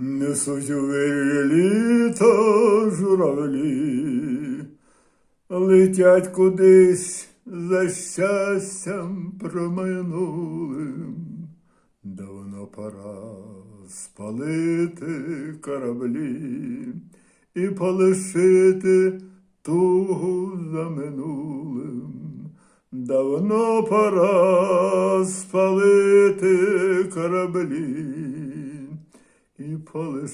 Несуть у літо журавлі, летять кудись за щастям проминулим. Давно пора спалити кораблі і полишити тугу за минулим. Давно пора спалити кораблі і полишити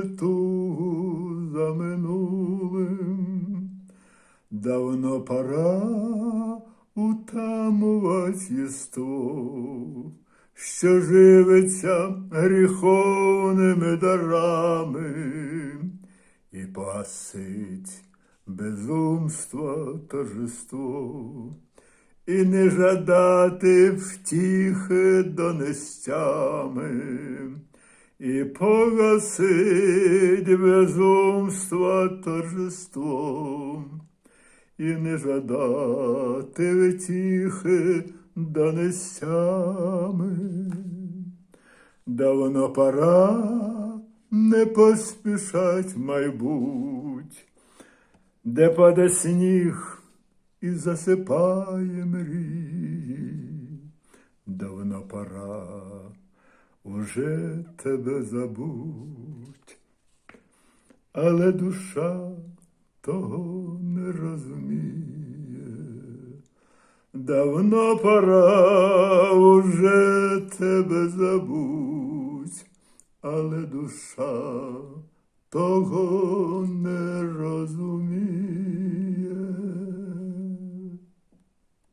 тугу за минулим. Давно пора утамувати єство, що живиться гріховними дарами, і погасить безумство торжество, і не жадати втіхи донестями, і погасить безумство торжеством і не жадати втіхи донестями. Давно пора не поспішать майбуть, де паде сніг і засипає мрії. Давно пора уже тебе забуть, але душа того не розуміє. Давно пора уже тебе забуть, але душа того не.